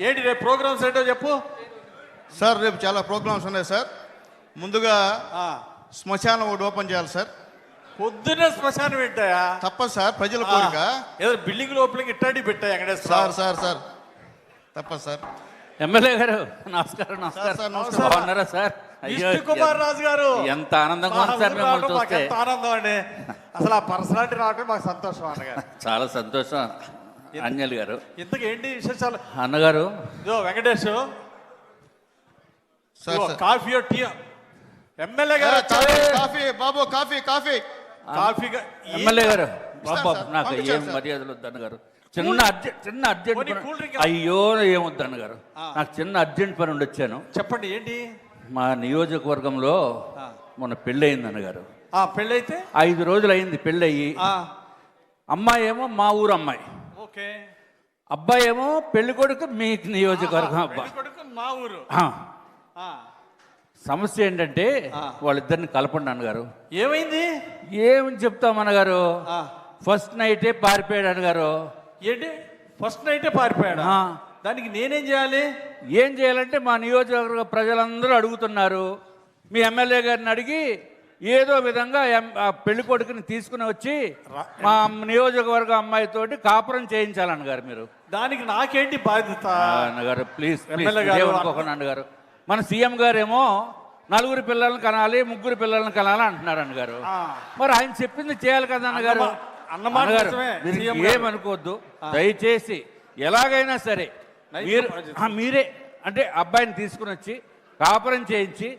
ఏంటి రేపు ప్రోగ్రామ్స్ ఏంటో చెప్పు? సార్ రేపు చాలా ప్రోగ్రామ్స్ ఉన్నాయి సార్. ముందుగా ఆ, శ్మశానం ఒకటి ఓపెన్ చేయాలి సార్. పొద్దున్నే శ్మశానం పెట్టాయా? తప్పదు సార్ ప్రజల కోరిక. ఏదో బిల్డింగ్ లోపలికి ఇట్టాడి పెట్టాయి వెంకటేశ్వర సార్ సార్ సార్. తప్పదు సార్. ఎమ్మెల్యే గారు నమస్కారం నమస్కారం. సార్, నమస్కారం. బాగున్నారా సార్? కుమార్ రాజు గారు. ఎంత ఆనందంగా ఉంది సార్ మిమ్మల్ని చూస్తే. ఎంత ఆనందం అండి. అసలు ఆ పర్సనాలిటీ రావడం మాకు సంతోషం అన్నగారు. చాలా సంతోషం. అంజలి గారు. ఇంతకు ఏంటి విశేషాలు? అన్నగారు. ఇదో వెంకటేష్. కాఫీ టీ ఎమ్మెల్యే గారు కాఫీ, బాబు కాఫీ కాఫీ. కాఫీ ఎమ్మెల్యే గారు. బాబా నాకు ఏం. మర్యాదలు వద్దు అన్నగారు. చిన్న అర్జెంట్ చిన్న అర్జెంట్ అయ్యో ఏమొద్దు అన్నగారు. నాకు చిన్న అర్జెంట్ పని ఉండి వచ్చాను. చెప్పండి ఏంటి? మా నియోజకవర్గంలో. మొన్న పెళ్ళి అయింది అన్నగారు. ఆ పెళ్ళైతే? ఐదు రోజులు అయింది పెళ్ళి అయ్యి ఆ, అమ్మాయి ఏమో మా ఊరు అమ్మాయి. ఓకే. అబ్బాయి ఏమో పెళ్ళి కొడుకు మీ నియోజకవర్గం అబ్బా. పెళ్ళి కొడుకు మా ఊరు. సమస్య ఏంటంటే. వాళ్ళిద్దరిని కలపండి అన్నగారు. ఏమైంది? ఏమని చెప్తాం అన్నగారు? ఫస్ట్ నైటే పారిపోయాడు అన్నగారు. ఏంటి? ఫస్ట్ నైటే పారిపోయాడు. దానికి నేనేం చేయాలి? ఏం చేయాలంటే మా నియోజకవర్గ ప్రజలందరూ అడుగుతున్నారు. మీ ఎమ్మెల్యే గారిని అడిగి ఏదో విధంగా పెళ్ళి కొడుకుని తీసుకుని వచ్చి మా నియోజకవర్గ అమ్మాయితోటి కాపురం చేయించాలన్నగారు మీరు. దానికి నాకేంటి బాధ్యత? అన్నగారు ప్లీజ్ గారు, మన సీఎం గారేమో నలుగురు పిల్లల్ని కనాలి ముగ్గురు పిల్లల్ని కనాలి అంటున్నారు అన్నగారు. మరి ఆయన చెప్పింది చేయాలి కదా అన్నగారు? అన్నమా- అన్నమాట గారు. ఏమనుకోవద్దు. దయచేసి ఎలాగైనా సరే మీరే. అంటే అబ్బాయిని తీసుకుని వచ్చి కాపురం చేయించి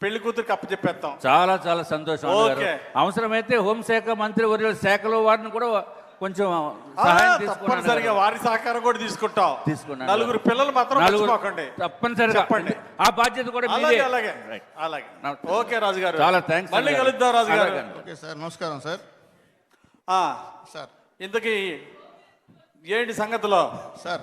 పెళ్ళి కూతురికి అప్పచెప్పేస్తాం. చాలా చాలా సంతోషం ఓకే. అవసరమైతే హోంశాఖ మంత్రి వర్యుల శాఖలో వారిని కూడా కొంచెం తీసుకున్నాను తప్పనిసరిగా వారి సహకారం కూడా తీసుకుంటాం. తీసుకున్నాను. నలుగురు పిల్లలు మాత్రం మర్చిపోకండి. తప్పనిసరిగా. చెప్పండి. ఆ బాధ్యత కూడా అలాగే మీదే. అలాగే Right. అలాగే. నమస్తే. ఓకే రాజు గారు చాలా థ్యాంక్స్ మళ్ళీ కలుద్దాం రాజు గారు ఓకే సార్ నమస్కారం సార్. ఆ, సార్. ఇంతకీ ఏంటి సంగతిలో? సార్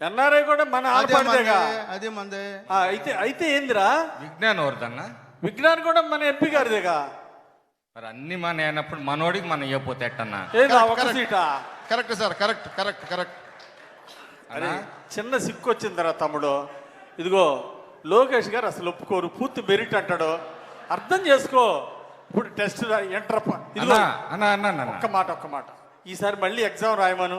ఎన్ఆర్ఐ కూడా మన అదే మందే ఆడపడిదేగా అదే మందే. ఆ, అయితే అయితే ఏందిరా? విజ్ఞాన్ వరదన్నా విజ్ఞాన్ కూడా మన ఎంపీ గారిదేగా? మరి అన్ని మన అయినప్పుడు మనోడికి మనం ఇవ్వపోతే ఎట్టన్నా? ఏదా ఒక. సీటా? Correct sir correct correct correct అరే చిన్న సిక్కు వచ్చిందిరా తమ్ముడు ఇదిగో లోకేష్ గారు అసలు ఒప్పుకోరు పూర్తి మెరిట్ అంటాడు. అర్థం చేసుకో. ఇప్పుడు టెస్ట్ ఎంటర్ అన్నా అన్నా. ఒక్క మాట ఒక్క మాట. ఈసారి మళ్ళీ ఎగ్జామ్ రాయమను.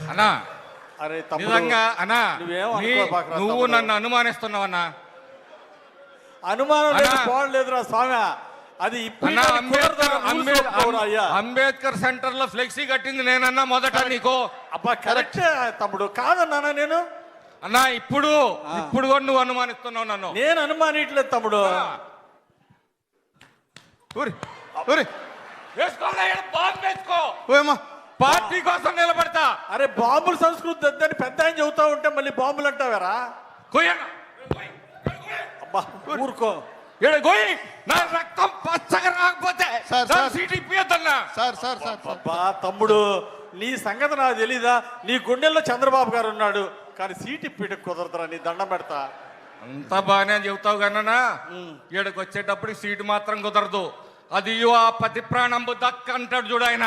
అన్నా అరే నిజంగా అన్నా నువ్వేం. నన్ను అనుమానిస్తున్నావన్నా? అనుమానం లేదు. పోవట్లేదురా స్వామి. అది అన్నా అంబేద్కర్ సెంటర్లో ఫ్లెక్సీ కట్టింది నేనన్నా మొదట నీకు. అబ్బా కరెక్ట్. తమ్ముడు. కాదన్నానా నేను. అన్నా ఇప్పుడు ఇప్పుడు కూడా నువ్వు అనుమానిస్తున్నావు నన్ను. నేను అనుమానిట్లేదు తమ్ముడు. ఊరి ఊరి. వేసుకోరా, ఈడ బాంబు వేసుకో. పార్టీ కోసం నిలబడతా. అరే బాంబుల సంస్కృతి వద్దని పెద్ద ఆయన చెబుతా ఉంటే మళ్ళీ బాంబులు అంటావారా? అబ్బా ఊరుకో. ఈడ గోయి నా రక్తం పచ్చగా రాకపోతే సార్, సార్. సీట్ ఇప్పియద్దన్నా సార్ సార్ సార్ సార్. అబ్బా తమ్ముడు నీ సంగతి నాకు తెలీదా? నీ గుండెల్లో చంద్రబాబు గారు ఉన్నాడు. కానీ సీట్ ఇప్పిట కుదరదురా నీ దండం పెడతా. అంత బాగానే చెబుతావు కన్నా ఈడకి వచ్చేటప్పుడు సీటు మాత్రం కుదరదు. అది ఆ పతి ప్రాణంబు దక్క అంటాడు చూడు ఆయన.